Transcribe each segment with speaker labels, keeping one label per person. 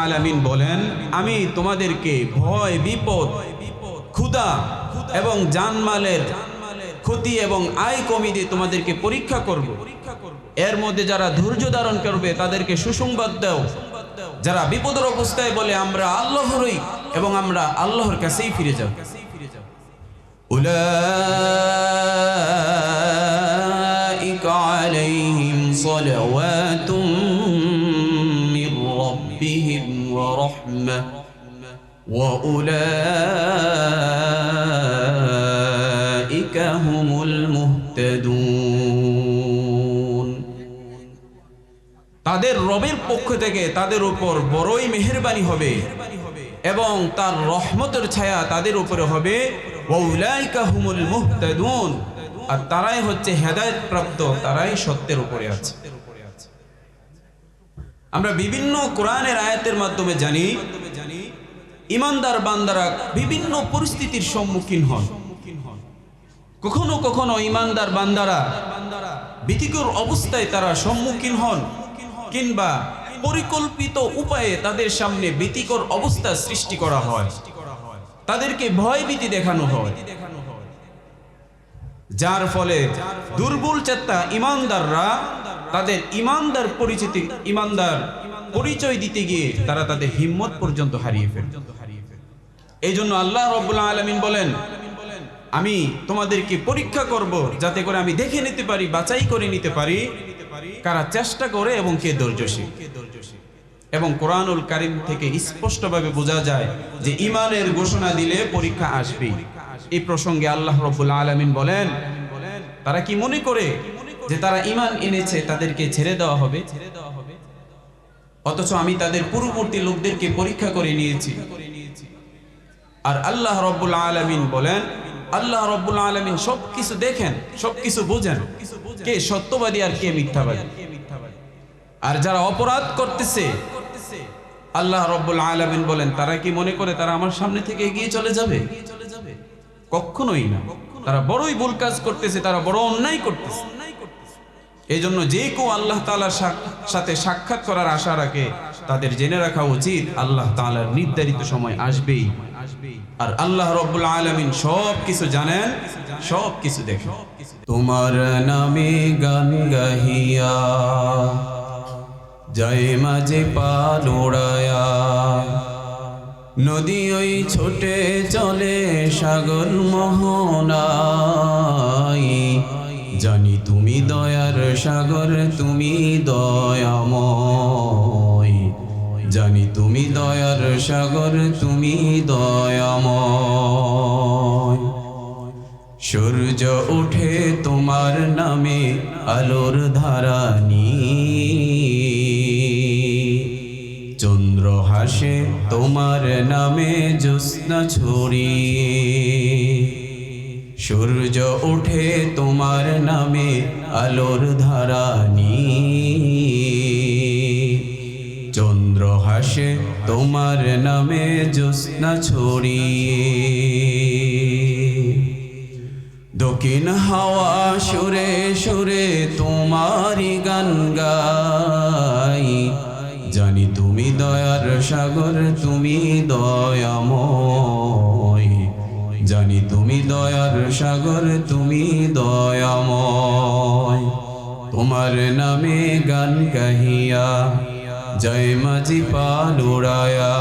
Speaker 1: আলামিন বলেন আমি তোমাদেরকে ভয় বিপদ ক্ষুধা এবং জানমালের ক্ষতি এবং আয় কমিয়ে তোমাদেরকে পরীক্ষা করব এর মধ্যে যারা ধৈর্য ধারণ করবে তাদেরকে সুসংবাদ দাও যারা বিপদের অবস্থায় বলে আমরা আল্লাহরই এবং আমরা আল্লাহর কাছেই ফিরে যাব أولئك عليهم صلوات ورحمة وأولئك هم المهتدون তাদের রবের পক্ষ থেকে তাদের উপর বড়ই মেহেরবানি হবে এবং তার রহমতের ছায়া তাদের উপরে হবে ওয়াউলাইকা হুমুল মুহতাদুন আর তারাই হচ্ছে হেদায়েত প্রাপ্ত তারাই সত্যের উপরে আছে আমরা বিভিন্ন কোরআনের আয়াতের মাধ্যমে জানি, ইমানদার বান্দারা বিভিন্ন পরিস্থিতির সম্মুখীন হন। কখনো কখনো ইমানদার বান্দারা ভীতিকর অবস্থায় তারা সম্মুখীন হন, কিংবা পরিকল্পিত উপায়ে তাদের সামনে ভীতিকর অবস্থা সৃষ্টি করা হয়। তাদেরকে ভয় ভীতি দেখানো হয়। যার ফলে দুর্বল চেত্তা ইমানদাররা তাদের ইমানদার পরিচিতি, ইমানদার পরিচয় দিতে গিয়ে তারা তাদের হিম্মত পর্যন্ত হারিয়ে ফেলে। এই জন্য আল্লাহ রব্বুল্লাহ আলমিন বলেন, আমি তোমাদেরকে পরীক্ষা করব যাতে করে আমি দেখে নিতে পারি, বাছাই করে নিতে পারি কারা চেষ্টা করে এবং কে ধৈর্যশীল। এবং কোরআনুল কারিম থেকে স্পষ্টভাবে বোঝা যায় যে ইমানের ঘোষণা দিলে পরীক্ষা আসবে এই প্রসঙ্গে আল্লাহ রব্বুল আলমিন বলেন, তারা কি মনে করে যে তারা ইমান এনেছে, তাদেরকে ছেড়ে দেওয়া হবে। অথচ আমি তাদের পূর্ববর্তী লোকদেরকে পরীক্ষা করে নিয়েছি। আর আল্লাহ রব্বুল আলমিন বলেন, আল্লাহ রব্বুল আলমিন সবকিছু দেখেন, সবকিছু বুঝেন। কে সত্যবাদী আর কে মিথ্যাবাদী। আর যারা অপরাধ করতেছে, আল্লাহ রব্বুল আলমিন বলেন, তারা কি মনে করে তারা আমার সামনে থেকে এগিয়ে চলে যাবে? কখনোই না। তারা বড়ই ভুল কাজ করতেছে, তারা বড় অন্যায় করতেছে। এই জন্য যে কেউ আল্লাহ তালার সাথে সাক্ষাৎ করার আশা রাখে, তাদের জেনে রাখা উচিত আল্লাহ তালার নির্ধারিত সময় আসবেই। আর আল্লাহ রব্বুল আলমিন সব কিছু জানেন, সব কিছু দেখেন। তোমার নামে গান গাহিয়া, জয় মাঝে পালোড়ায়া নদী ওই ছোটে চলে সাগর মোহনাই জানি তুমি দয়ার সাগর, তুমি দয়াময়। জানি তুমি দয়ার সাগর, তুমি দয়াময়। সূর্য ওঠে তোমার নামে, আলোর ধারানি চন্দ্র হাসে তোমার নামে, জ্যোৎস্না ছড়িয়ে। সূর্য উঠে তোমার নামে আলোর ধারানি। চন্দ্র হাসে তোমার নামে জ্যোৎস্না ছড়িয়ে। দক্ষিণ হাওয়া সুরে সুরে তোমারি গান গাই। জানি তুমি দয়ার সাগর, তুমি দয়াময়। জানি তুমি দয়ার সাগর, তুমি দয়াময়। তোমার নামে গান গাহিয়া, জয় মাঝি পালুড়ায়া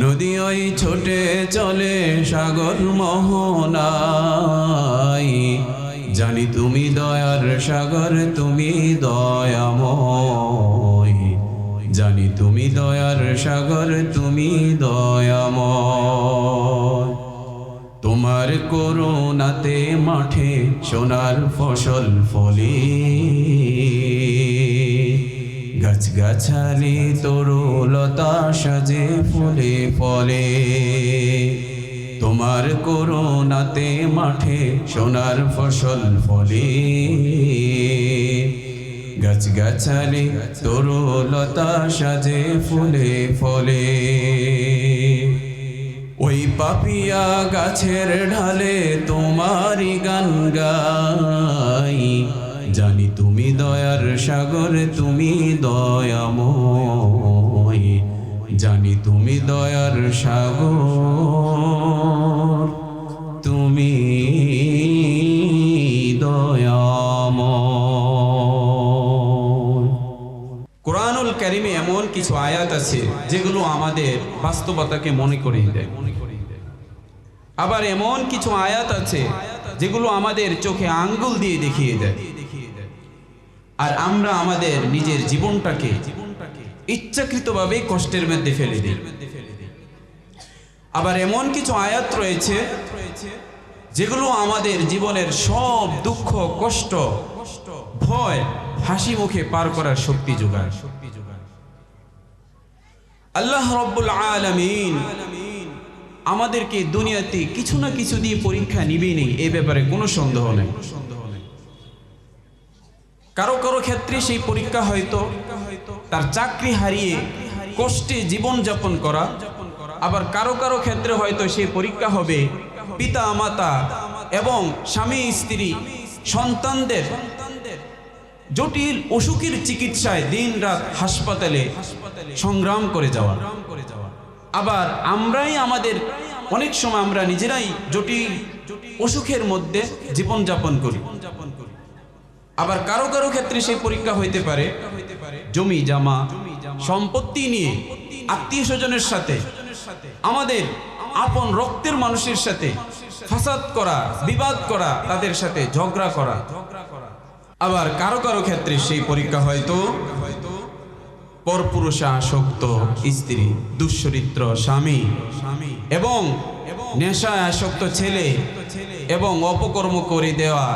Speaker 1: নদী ওই ছোটে চলে, সাগর মোহনাই জানি তুমি দয়ার সাগর, তুমি দয়াময়। জানি তুমি দয়ার সাগর, তুমি দয়াময়। তোমার করুণাতে মাঠে সোনার ফসল ফলে। গাছগাছালি তরুলতা সাজে ফুলে ফলে। তোমার করুণাতে মাঠে সোনার ফসল ফলে। গাছগাছালি তরুলতা সাজে ফুলে ফলে। ওই পাপিয়া গাছের ঢালে তোমারই গান গাই। জানি তুমি দয়ার সাগর, তুমি দয়াময়। জানি তুমি দয়ার সাগর, তুমি কারিমে এমন কিছু আয়াত আছে যেগুলো আমাদের বাস্তবতাকে মনে করিয়ে দেয়। আবার এমন কিছু আয়াত আছে যেগুলো আমাদের চোখে আঙ্গুল দিয়ে দেখিয়ে দেয়। আর আমরা আমাদের নিজের জীবনটাকে ইচ্ছাকৃতভাবে কষ্টের মধ্যে ফেলে দিই। আবার এমন কিছু আয়াত রয়েছে যেগুলো আমাদের জীবনের সব দুঃখ, কষ্ট, ভয়, হাসি মুখে পার করার শক্তি যোগায়। আল্লাহ রব্বুল আলামিন আমাদেরকে দুনিয়াতে কিছু না কিছু দিয়ে পরীক্ষা নিবেনি এ ব্যাপারে কোনো সন্দেহ নেই। কারও কারও ক্ষেত্রে সেই পরীক্ষা হয়তো তার চাকরি হারিয়ে কষ্টে জীবন যাপন করা, আবার কারও কারও ক্ষেত্রে হয়তো সেই পরীক্ষা হবে পিতা মাতা এবং স্বামী, স্ত্রী, সন্তানদের জটিল অসুখের চিকিৎসায় দিন রাত হাসপাতালে সংগ্রাম করে যাওয়া। আবার আমরাই আমাদের, অনেক সময় আমরা নিজেরাই জটিল অসুখের মধ্যে জীবনযাপন করি। আবার কারও কারও ক্ষেত্রে সেই পরীক্ষা হইতে পারে, জমি, জামা, সম্পত্তি নিয়ে আত্মীয় স্বজনের সাথে, আমাদের আপন রক্তের মানুষের সাথে ফাসাদ করা, বিবাদ করা, তাদের সাথে ঝগড়া করা। আবার কারও কারও ক্ষেত্রে সেই পরীক্ষা হয়তো পরপুরুষে আসক্ত স্ত্রী দুশ্চরিত্র স্বামী এবং নেশায় আসক্ত ছেলে এবং অপকর্ম করে দেওয়া,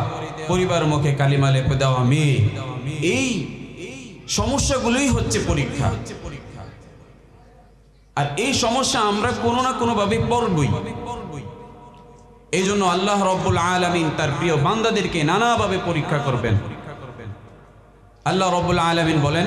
Speaker 1: পরিবার মুখে কালিমা লেপে দেওয়া মেয়ে। এই সমস্যাগুলোই হচ্ছে পরীক্ষা। আর এই সমস্যা আমরা কোনো না কোনো ভাবে পড়বই এই জন্য আল্লাহ রব্বুল আলমিন তার প্রিয় বান্দাদেরকে নানাভাবে পরীক্ষা করবেন। আল্লাহ রব্বুল আলমিন বলেন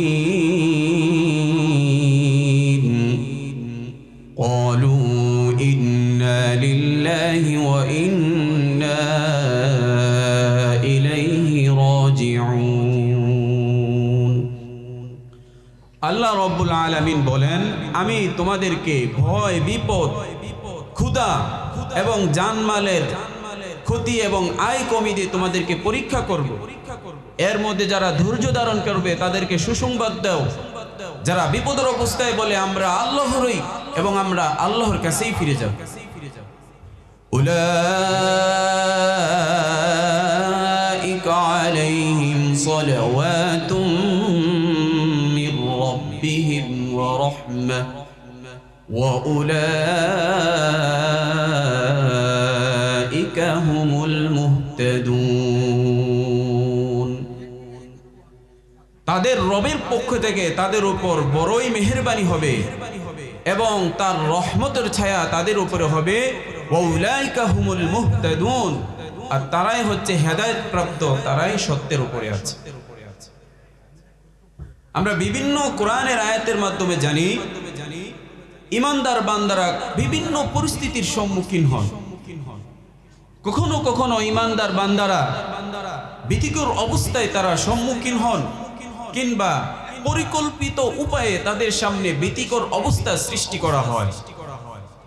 Speaker 1: তোমাদেরকে ভয় বিপদ ক্ষুধা এবং জানমালের ক্ষতি এবং আয় কমি দিয়ে তোমাদেরকে পরীক্ষা করব এর মধ্যে যারা ধৈর্য ধারণ করবে তাদেরকে সুসংবাদ দাও যারা বিপদের অবস্থায় বলে আমরা আল্লাহরই এবং আমরা আল্লাহর কাছেই ফিরে যাব أولئك عليهم صلوات من ربهم ورحمة وأولئك هم المهتدون তাদের রবের পক্ষ থেকে তাদের উপর বড়ই মেহেরবানি হবে এবং তার রহমতের ছায়া তাদের উপরে হবে ওয়াউলাইকা হুমুল মুহতাদুন আর তারাই হচ্ছে হেদায়েত প্রাপ্ত তারাই সত্যের উপরে আছে আমরা বিভিন্ন কোরআনের আয়াতের মাধ্যমে জানি ইমানদার বান্দারা বিভিন্ন পরিস্থিতির সম্মুখীন হন। কখনো কখনো ইমানদার বান্দারা ভীতিকর অবস্থায় তারা সম্মুখীন হন কিংবা পরিকল্পিত উপায়ে তাদের সামনে ভীতিকর অবস্থা সৃষ্টি করা হয়।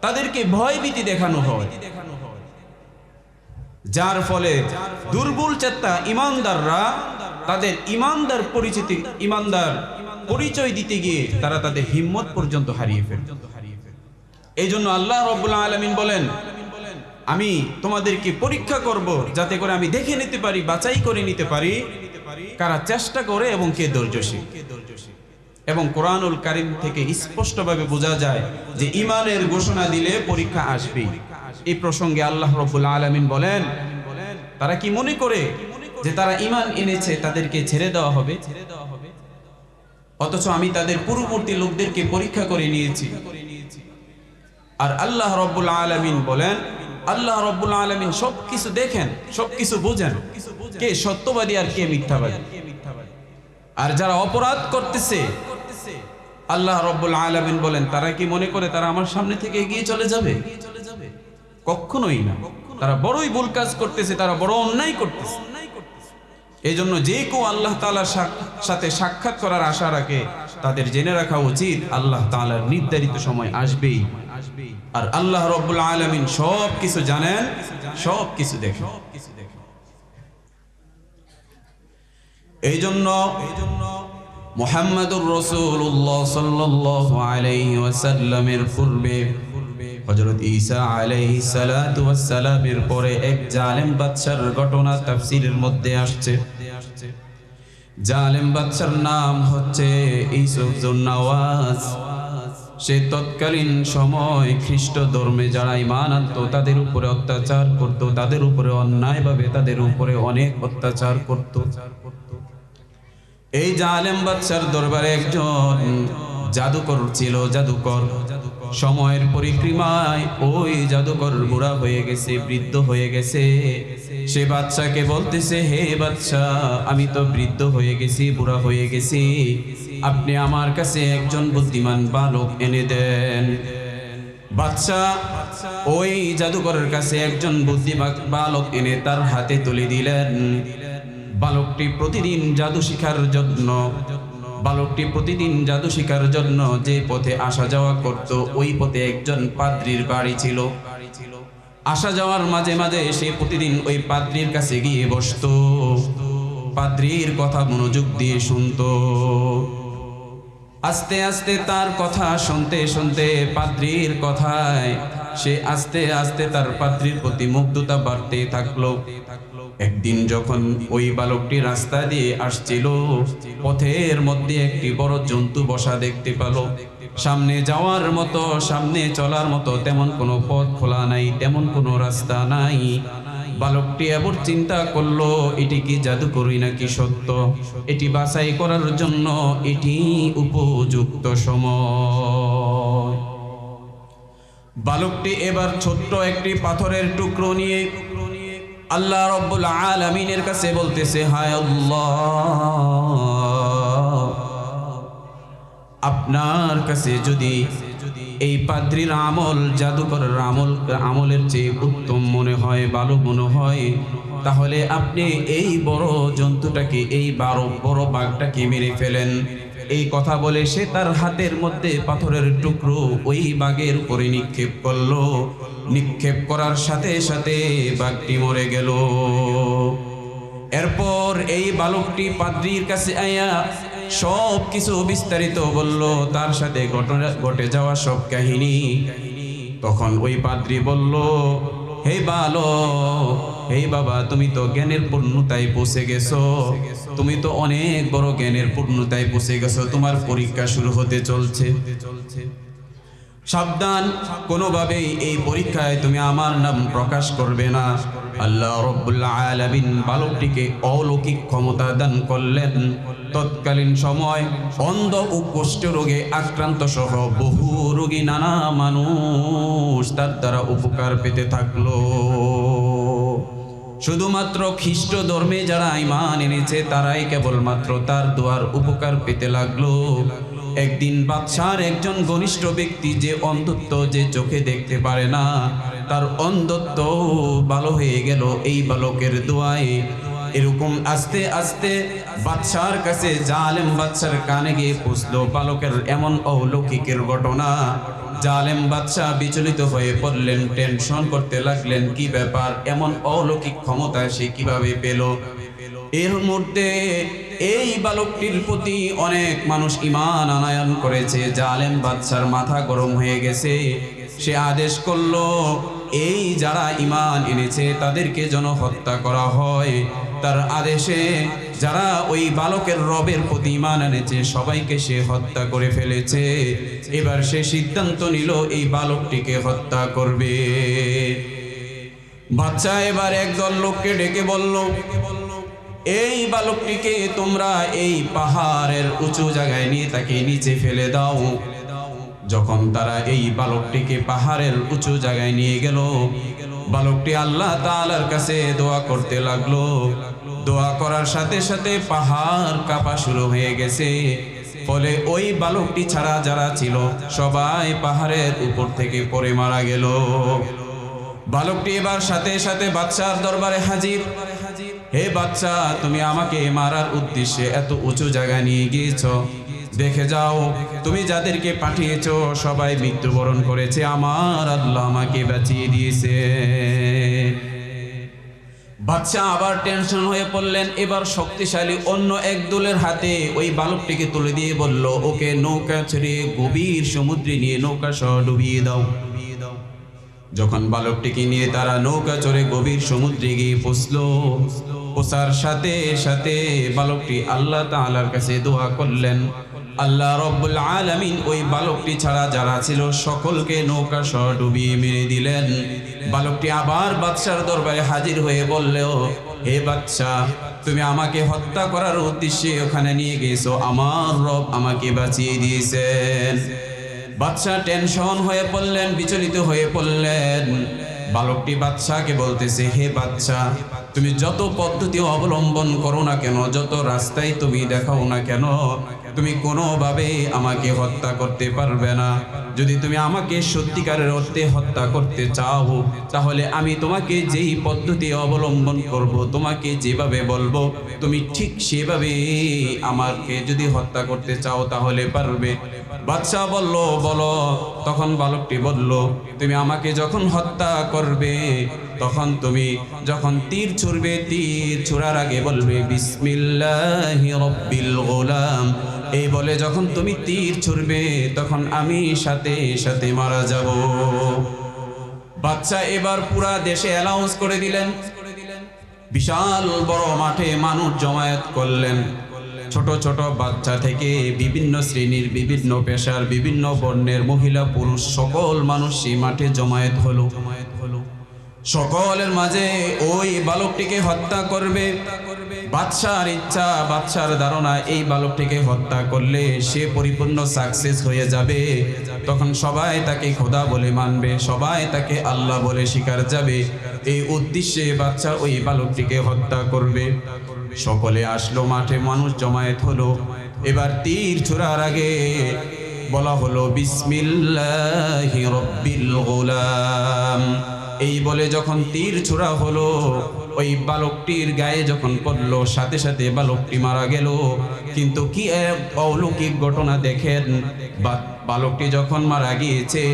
Speaker 1: তাদেরকে ভয় ভীতি দেখানো হয়। যার ফলে দুর্বল চেত্তা ইমানদাররা তাদের ইমানদার পরিচিতি, ইমানদার পরিচয় দিতে গিয়ে তারা তাদের হিম্মত পর্যন্ত হারিয়ে ফেলে। এই জন্য আল্লাহ রব্বুল আলমিন বলেন, আমি তোমাদেরকে পরীক্ষা করব যাতে করে আমি দেখে নিতে পারি, বাছাই করে নিতে পারি কারা চেষ্টা করে এবং কে ধৈর্যশীল। এবং কোরআনুল কারিম থেকে স্পষ্টভাবে বোঝা যায় যে ইমানের ঘোষণা দিলে পরীক্ষা আসবে এই প্রসঙ্গে আল্লাহ রব্বুল আলমিন বলেন, তারা কি মনে করে যে তারা ইমান এনেছে তাদেরকে ছেড়ে দেওয়া হবে? অথচ আমি তাদের পূর্ববর্তী লোকদেরকে পরীক্ষা করে নিয়েছি। আর আল্লাহ রব্বুল আলমিন বলেন, আল্লাহ রব্বুল আলমিন সবকিছু দেখেন, সবকিছু বুঝেন। কে সত্যবাদী আর কে মিথ্যাবাদী? আর যারা অপরাধ করতেছে, আল্লাহ রব্বুল আলমিন বলেন, তারা কি মনে করে তারা আমার সামনে থেকে এগিয়ে চলে যাবে? কখনোই না। তারা বড়ই ভুল কাজ করতেছে, তারা বড় অন্যায় করতেছে। এই জন্য যে কেউ আল্লাহ তালার সাথে সাক্ষাৎ করার আশা রাখে, তাদের জেনে রাখা উচিত, আল্লাহ তালার নির্ধারিত সময় আসবেই। আর আল্লাহ রব্বুল আলমিন সব কিছু জানেন সব কিছু দেখেন। এই জন্য মোহাম্মদুর রসুল্লাহ সাল্লাহ আলাইহি ওয়াসাল্লামের পূর্বে ঈসা সালাতু ওয়াসসালামের পরে এক জালেম বাদশার ঘটনা তাফসীরের মধ্যে আসছে। জালেম বাদশার নাম হচ্ছে ইউসুফ নওয়াজ সে তৎকালীন সময় খ্রিস্ট ধর্মে যারা ইমান আনত, তাদের উপরে অত্যাচার করত, তাদের উপরে অন্যায়ভাবে তাদের উপরে অনেক অত্যাচার করত। এই জালেম বাচ্চার দরবারে একজন জাদুকর ছিল, জাদুকর। সময়ের পরিক্রমায় ওই জাদুকর বুড়া হয়ে গেছে, বৃদ্ধ হয়ে গেছে। সে বাচ্চাকে বলতেছে, হে বাচ্চা আমি তো বৃদ্ধ হয়ে গেছি, বুড়া হয়ে গেছি। আপনি আমার কাছে একজন বুদ্ধিমান বালক এনে দেন। বাচ্চা ওই জাদুকরের কাছে একজন বুদ্ধিমান বালক এনে তার হাতে তুলে দিলেন। বালকটি প্রতিদিন জাদু শিখার জন্য বালকটি প্রতিদিন জাদু শিকার জন্য যে পথে আসা যাওয়া করত, ওই পথে একজন পাদ্রির বাড়ি ছিল। আসা যাওয়ার মাঝে মাঝে সে প্রতিদিন ওই পাদ্রির কাছে গিয়ে বসতো। পাদ্রির কথা মনোযোগ দিয়ে শুনতো। আস্তে আস্তে তার কথা শুনতে শুনতে পাদ্রির কথায় সে আস্তে আস্তে তার পাদ্রির প্রতি মুগ্ধতা বাড়তে থাকল। একদিন যখন ওই বালকটি রাস্তা দিয়ে আসছিল, পথের মধ্যে একটি বড় জন্তু বসা দেখতে পেল। সামনে যাওয়ার মতো, সামনে চলার মতো তেমন কোনো পথ খোলা নাই, তেমন কোনো রাস্তা নাই। বালকটি এবার চিন্তা করল, এটি কি জাদুকরি নাকি সত্য? এটি বাছাই করার জন্য এটি উপযুক্ত সময়। বালকটি এবার ছোট্ট একটি পাথরের টুকরো নিয়ে আল্লাহ রব্বুল আলমিনের কাছে বলতেছে, হায় আল্লাহ। আপনার কাছে যদি এই পাদ্রির আমল, জাদুকরের আমল, আমলের চেয়ে উত্তম মনে হয়, ভালো মনে হয়, তাহলে আপনি এই বড় জন্তুটাকে, এই বারো বড় বাঘটাকে মেরে ফেলেন। এই কথা বলে সে তার হাতের মধ্যে পাথরের টুকরো ওই বাঘের উপরে নিক্ষেপ করল। নিক্ষেপ করার সাথে সাথে বাঘটি মরে গেল। এরপর এই বালকটি পাদ্রির কাছে আয়া সব কিছু বিস্তারিত বলল। তার সাথে ঘটনা ঘটে যাওয়া সব কাহিনী। তখন ওই পাদ্রি বলল হে বালো, হে বাবা, তুমি তো জ্ঞানের পূর্ণতায় পৌঁছে গেছো। তুমি তো অনেক বড় জ্ঞানের পূর্ণতায় পৌঁছে গেছো। তোমার পরীক্ষা শুরু হতে চলছে। সাবধান, কোনোভাবেই এই পরীক্ষায় তুমি আমার নাম প্রকাশ করবে না। আল্লাহ রব্বুল্লাহ আলামিন বালকটিকে অলৌকিক ক্ষমতা দান করলেন। তৎকালীন সময় অন্ধ ও কুষ্ঠ রোগে আক্রান্ত সহ বহু রোগী নানা মানুষ তার দ্বারা উপকার পেতে থাকল। শুধুমাত্র খ্রিস্ট ধর্মে যারা ইমান এনেছে, তারাই কেবলমাত্র তার দোয়ার উপকার পেতে লাগল। একদিন বাদশার একজন ঘনিষ্ঠ ব্যক্তি যে অন্ধত্ব যে চোখে দেখতে পারে না, তার অন্ধত্ব ভালো হয়ে গেল। এই বালকের দোয়ায় এরকম আস্তে আস্তে বাদশার কাছে জালেম বাদশার কানে গিয়ে পুষলো। বালকের এমন অলৌকিকের ঘটনা। জালেম বাদশাহ বিচলিত হয়ে পড়লেন, টেনশন করতে লাগলেন, কি ব্যাপার? এমন অলৌকিক ক্ষমতা সে কীভাবে পেল? এর মধ্যে এই বালকটির প্রতি অনেক মানুষ ইমান আনায়ন করেছে। জালেম বাদশার মাথা গরম হয়ে গেছে। সে আদেশ করল, এই যারা ইমান এনেছে, তাদেরকে যেন হত্যা করা হয়। তার আদেশে যারা ওই বালকের রবের প্রতি ইমান এনেছে, সবাইকে সে হত্যা করে ফেলেছে। এবার সে সিদ্ধান্ত নিল, এই বালকটিকে হত্যা করবে। বাচ্চা এবার একদল লোককে ডেকে বলল, এই বালকটিকে তোমরা এই পাহাড়ের উঁচু জায়গায় নিয়ে তাকে নিচে ফেলে দাও। যখন তারা এই বালকটিকে পাহাড়ের উঁচু জায়গায় নিয়ে গেল, বালকটি আল্লাহ তাআলার কাছে দোয়া করতে লাগল। দোয়া করার সাথে সাথে পাহাড় কাঁপা শুরু হয়ে গেছে। ফলে ওই বালকটি ছাড়া যারা ছিল, সবাই পাহাড়ের উপর থেকে পড়ে মারা গেল। বালকটি এবার সাথে সাথে বাচ্চার দরবারে হাজির। হে বাচ্চা তুমি আমাকে মারার উদ্দেশ্যে এত উঁচু জায়গায় নিয়ে গিয়েছ। দেখে যাও, তুমি যাদেরকে পাঠিয়েছ, সবাই মৃত্যুবরণ করেছে। আমার আল্লাহ আমাকে বাঁচিয়ে দিয়েছে। বাচ্চা আবার টেনশন হয়ে পড়লেন, এবার শক্তিশালী অন্য এক দলের হাতে ওই বালকটিকে তুলে দিয়ে বলল, ওকে নৌকা ছেড়ে গভীর সমুদ্রে নিয়ে নৌকা সহ ডুবিয়ে দাও। যখন বালকটিকে নিয়ে তারা নৌকা চড়ে গভীর সমুদ্রে গিয়ে পৌঁছলো, পৌঁছার সাথে সাথে বালকটি আল্লাহ তাআলার কাছে দোয়া করলেন আল্লাহ রব্বুল আলামিন ওই বালকটি ছাড়া যারা ছিল সকলকে নৌকা সহ ডুবিয়ে মেরে দিলেন। বালকটি আবার বাদশার দরবারে হাজির হয়ে বললেও হে বাচ্চা তুমি আমাকে হত্যা করার উদ্দেশ্যে ওখানে নিয়ে গেছো। আমার রব আমাকে বাঁচিয়ে দিয়েছেন। বাদশাহ টেনশন হয়ে পড়লেন, বিচলিত হয়ে পড়লেন। বালকটি বাদশাহকে বলতেছে, হে বাচ্চা তুমি যত পদ্ধতি অবলম্বন করো না কেন, যত রাস্তায় তুমি দেখাও না কেন তুমি কোনোভাবে আমাকে হত্যা করতে পারবে না। যদি তুমি আমাকে সত্যিকারের অর্থে হত্যা করতে চাও, তাহলে আমি তোমাকে যেই পদ্ধতি অবলম্বন করব, তোমাকে যেভাবে বলব, তুমি ঠিক সেভাবে আমাকে যদি হত্যা করতে চাও, তাহলে পারবে। বাচ্চা বলল, বলো। তখন বালকটি বলল, তুমি আমাকে যখন হত্যা করবে তখন তুমি যখন তীর ছুড়বে, তীর ছোড়ার আগে বলবে, বিসমিল্লাহি রব্বিল গোলাম। এই বলে যখন তুমি তীর ছুড়বে, তখন আমি সাথে সাথে মারা যাব। বাচ্চা এবার পুরা দেশে অ্যালাউন্স করে দিলেন। বিশাল বড় মাঠে মানুষ জমায়েত করলেন। ছোট ছোট বাচ্চা থেকে বিভিন্ন শ্রেণির, বিভিন্ন পেশার, বিভিন্ন বর্ণের মহিলা, পুরুষ, সকল মানুষ সেই মাঠে জমায়েত হলো। সকলের মাঝে ওই বালকটিকে হত্যা করবে। বাদশার ইচ্ছা, বাদশার ধারণা, এই বালকটিকে হত্যা করলে সে পরিপূর্ণ সাকসেস হয়ে যাবে। তখন সবাই তাকে খোদা বলে মানবে, সবাই তাকে আল্লাহ বলে স্বীকার যাবে। এই উদ্দেশ্যে বাচ্চা ওই বালকটিকে হত্যা করবে। সকলে আসলো, মাঠে মানুষ জমায়েত হলো। এবার তীর ছোড়ার আগে বলা হলো, বিসমিল্লাহি রব্বিল গোলাম। এই বলে যখন তীর ছোড়া হলো, ওই বালকটির গায়ে যখন পড়ল, সাথে সাথে বালকটি মারা গেল। কিন্তু কি এক অলৌকিক ঘটনা দেখেন? বালকটি যখন মারা গিয়েছে,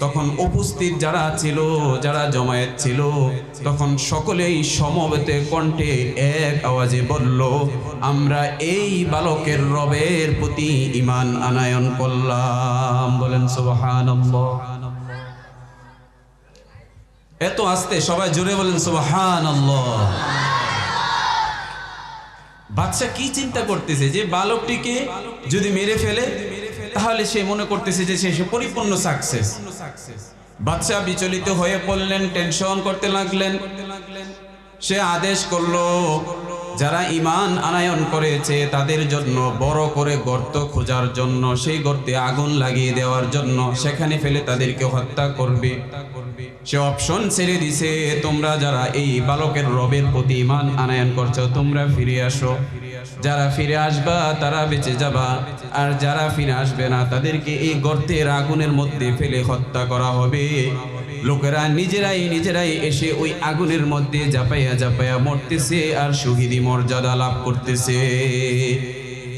Speaker 1: তখন উপস্থিত যারা ছিল, যারা জমায়েত ছিল, তখন সকলেই সমবেতে কণ্ঠে এক আওয়াজে বলল, আমরা এই বালকের রবের প্রতি ইমান আনায়ন করলাম। বলেন, সুবহানাল্লাহ। এত আসতে সবাই জোরে বলেন সোহান বাচ্চা কি চিন্তা করতেছে যে বালকটিকে যদি মেরে ফেলে, তাহলে সে মনে করতেছে যে সে পরিপূর্ণ সাকসেস বাচ্চা বিচলিত হয়ে পড়লেন টেনশন করতে লাগলেন। সে আদেশ করল যারা ইমান আনায়ন করেছে, তাদের জন্য বড় করে গর্ত খোঁজার জন্য, সেই গর্তে আগুন লাগিয়ে দেওয়ার জন্য সেখানে ফেলে তাদেরকে হত্যা করবে। সে অপশন ছেড়ে দিছে, তোমরা যারা এই বালকের রবের প্রতি ইমান আনায়ন করছ, তোমরা ফিরে আসো। যারা ফিরে আসবা, তারা বেঁচে যাবা। আর যারা ফিরে আসবে না, তাদেরকে এই গর্তের আগুনের মধ্যে ফেলে হত্যা করা হবে। লোকেরা নিজেরাই নিজেরাই এসে ওই আগুনের মধ্যে জাপাইয়া জাপাইয়া মরতেছে আর শহীদি মর্যাদা লাভ করতেছে।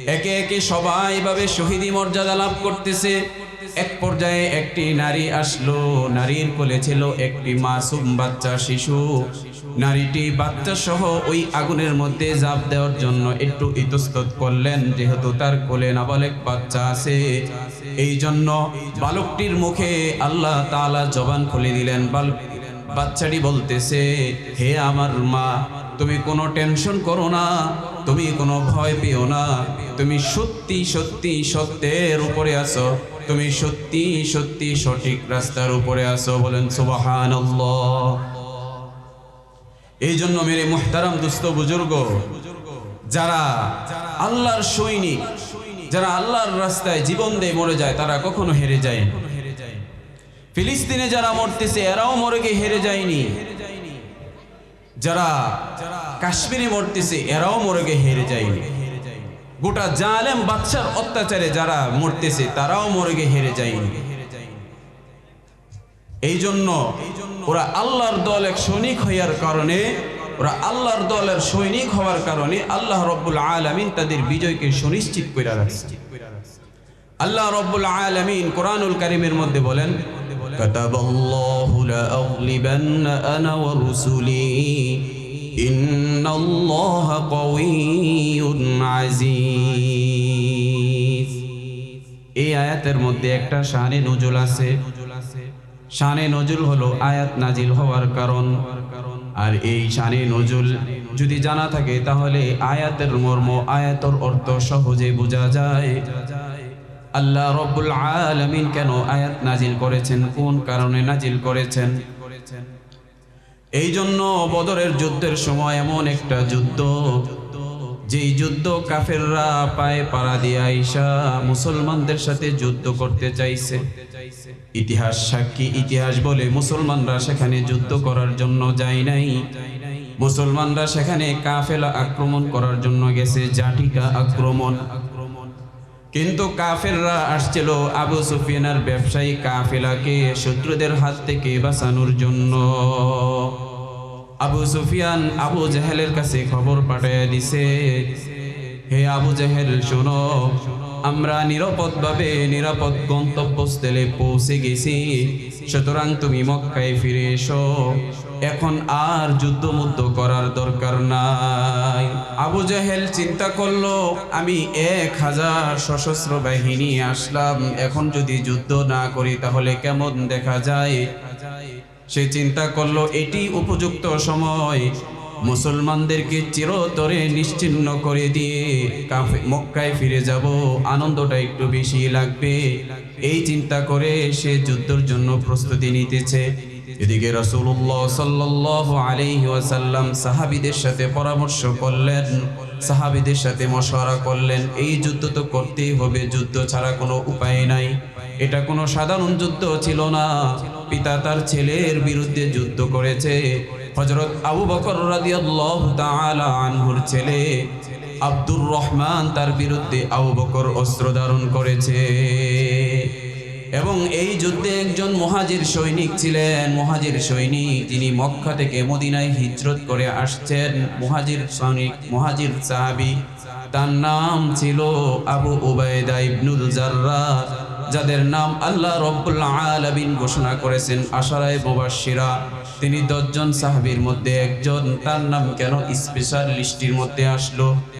Speaker 1: একে একে সবাই ভাবে শহীদি মর্যাদা লাভ করতেছে। এক পর্যায়ে একটি নারী আসলো, নারীর কোলে ছিল একটি মাসুম বাচ্চা শিশু। নারীটি বাচ্চা সহ ওই আগুনের মধ্যে জাপ দেওয়ার জন্য একটু ইতস্তত করলেন, যেহেতু তার কোলে নাবালেক বাচ্চা আছে। এই জন্য বালকটির মুখে আল্লাহ তাআলা জবান খুলে দিলেন। বালক বাচ্চাটি বলতেছে, হে আমার মা, তুমি কোনো টেনশন করো না, তুমি কোনো ভয় পেও না। তুমি সত্যি সত্যি সত্যের উপরে আছো। তুমি সত্যি সত্যি সঠিক রাস্তার উপরে আছো। বলেন সুবাহান এই জন্য মেরে মুহতারাম দুস্থ বুজুর্গ, যারা আল্লাহর সৈনিক, যারা আল্লাহর রাস্তায় জীবন দিয়ে মরে যায়, তারা কখনো হেরে যায় ফিলিস্তিনে যারা মরতেছে, এরাও মরে গিয়ে হেরে যায়নি। যারা কাশ্মীরে মরতেছে, এরাও মরে গিয়ে হেরে যায়নি। গোটা জালেম বাচ্চার অত্যাচারে যারা মরতেছে, তারাও মরে গিয়ে হেরে যায়নি। এই জন্য ওরা আল্লাহর দল এক সৈনিক হইয়ার কারণে ওরা আল্লাহর দলের সৈনিক হওয়ার কারণে আল্লাহ রব্বুল আলামিন তাদের বিজয়কে সুনিশ্চিত করে রাখছে আল্লাহ রব্বুল আলামিন কোরআনুল কারীমের মধ্যে বলেন كتب الله لأغلبن أنا ورسلي إن الله قوي عزيز এই আয়াতের মধ্যে একটা শানে নজুল আছে শানে নজুল হলো আয়াত নাজিল হওয়ার কারণ। আর এই শানে নজুল যদি জানা থাকে, তাহলে আয়াতের মর্ম, আয়াতর অর্থ সহজে বোঝা যায়। আল্লাহ রব্বুল আলামিন কেন আয়াত নাজিল করেছেন? কোন কারণে নাজিল করেছেন? এই জন্য বদরের যুদ্ধের সময় এমন একটা যুদ্ধ, যেই যুদ্ধ কাফেররা পায়ে পাড়া দিয়ে আইসা মুসলমানদের সাথে যুদ্ধ করতে চাইছে। ইতিহাস সাক্ষী ইতিহাস বলে মুসলমানরা সেখানে যুদ্ধ করার জন্য যায় নাই। মুসলমানরা সেখানে কাফেলা আক্রমণ করার জন্য গেছে জাটিকা আক্রমণ। কিন্তু কাফেররা আসছিল আবু সুফিয়ানার ব্যবসায়ী কাফেলাকে শত্রুদের হাত থেকে বাঁচানোর জন্য। আবু সুফিয়ান আবু জাহেলের কাছে খবর পাঠিয়ে দিছে, হে আবু জাহেল, শোনো আমরা নিরাপদভাবে নিরাপদ গন্তব্যস্থলে পৌঁছে গেছি। সুতরাং তুমি মক্কায় ফিরে এসো। এখন আর যুদ্ধমুদ্ধ করার দরকার নাই। আবু জাহেল চিন্তা করল, আমি এক হাজার সশস্ত্র বাহিনী আসলাম। এখন যদি যুদ্ধ না করি, তাহলে কেমন দেখা যায়? সে চিন্তা করল, এটি উপযুক্ত সময়। মুসলমানদেরকে চিরতরে নিশ্চিহ্ন করে দিয়ে কাফে মক্কায় ফিরে যাব। আনন্দটা একটু বেশি লাগবে। এই চিন্তা করে সে যুদ্ধের জন্য প্রস্তুতি নিতেছে। এদিকে রাসূলুল্লাহ সাল্লাল্লাহু আলাইহি ওয়াসাল্লাম সাহাবীদের সাথে পরামর্শ করলেন, সাহাবিদের সাথে মশওয়ারা করলেন, এই যুদ্ধ তো করতেই হবে, যুদ্ধ ছাড়া কোনো উপায় নাই। এটা কোনো সাধারণ যুদ্ধ ছিল না। পিতা তার ছেলের বিরুদ্ধে যুদ্ধ করেছে। হজরত আবু বকর আনহুর ছেলে আব্দুর রহমান তার বিরুদ্ধে আবু বকর অস্ত্র ধারণ করেছে। এবং এই যুদ্ধে একজন মহাজির সৈনিক ছিলেন। মহাজির সৈনিক যিনি মক্কা থেকে মদিনায় হিজরত করে আসছেন। মহাজির সৈনিক, মহাজির সাহাবি, তার নাম ছিল আবু উবায়দা ইবনুল জাররাহ যাদের নাম আল্লাহ রব্বুল আলামিন ঘোষণা করেছেন আশারায় মুবাশশিরা। তিনি দশজন সাহাবির মধ্যে একজন। তার নাম কেন স্পেশাল লিস্টির মধ্যে আসলো?